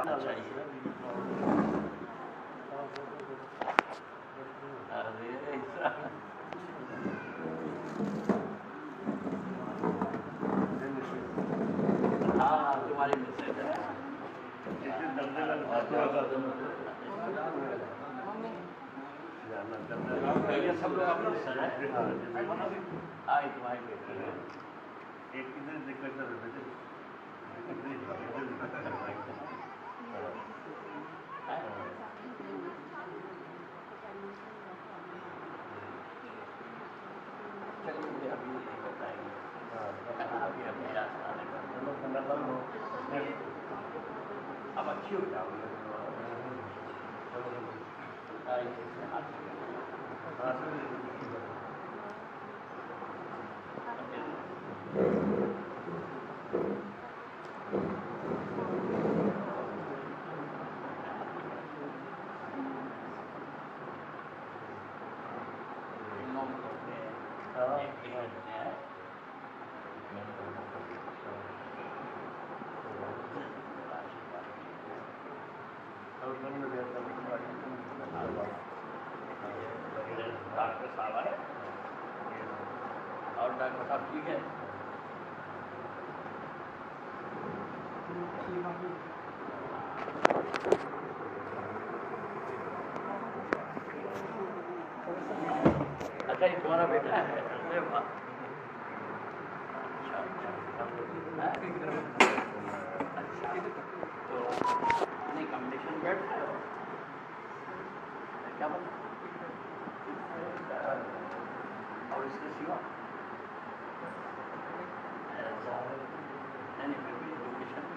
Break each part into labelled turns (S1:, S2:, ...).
S1: ये अरे। ऐसा हाँ। हाँ तुम्हारी मैसेज है ये सब लोग अपने सर है। हाँ। ये तुम्हारी है।
S2: एक इधर दिक्कत
S1: ပြုတ်တာလို့ဆိုတော့ဒါဆိုရင်အတူတူ डॉक्टर साहब आए और डॉक्टर साहब ठीक है अच्छा ये तुम्हारा बेटा है? अरे वाह अच्छा अच्छा हाँ? अच्छा तो नहीं कॉम्पिटिशन बैठ है क्या बता और इसके सिवा ऐसा नहीं नहीं फिर भी एजुकेशन में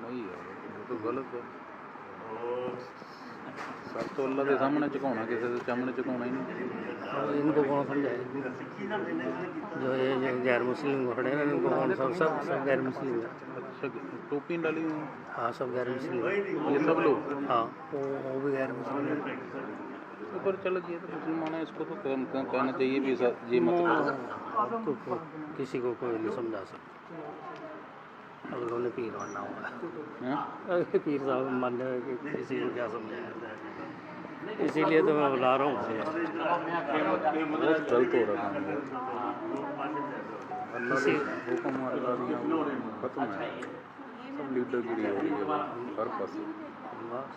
S3: ਨਹੀਂ ਯਾਰ ਇਹ ਤਾਂ ਗਲਤ ਹੈ ਸਭ ਤੋਂ ਅੱਲਾ ਦੇ ਸਾਹਮਣੇ ਝੁਕਾਉਣਾ ਕਿਸੇ ਦੇ ਸਾਹਮਣੇ ਝੁਕਾਉਣਾ ही नहीं
S4: अब इनको कौन समझाए जो ये जो गैर मुस्लिम खड़े हैं इनको कौन सब सब सब गैर मुस्लिम है
S3: अच्छा टोपी डाली हुई है।
S4: हाँ सब गैर मुस्लिम है
S3: ये सब लोग
S4: हाँ वो वो भी गैर मुस्लिम है
S3: ऊपर चल गए तो मुसलमान है इसको तो कह- कह- कहना चाहिए भी ऐसा ये मत करो
S4: अब तो को, किसी को कोई नहीं समझा सकता अब उन्होंने पीर मानना हुआ।
S3: हैं?
S4: पीर साहब मानने किसी को क्या समझाया इसीलिए तो मैं बुला रहा हूँ।
S3: बहुत गलत हो। रहा है। हुक्म खत्म है। सब लीडरगिरी हो रही है हर पासे।
S4: बस।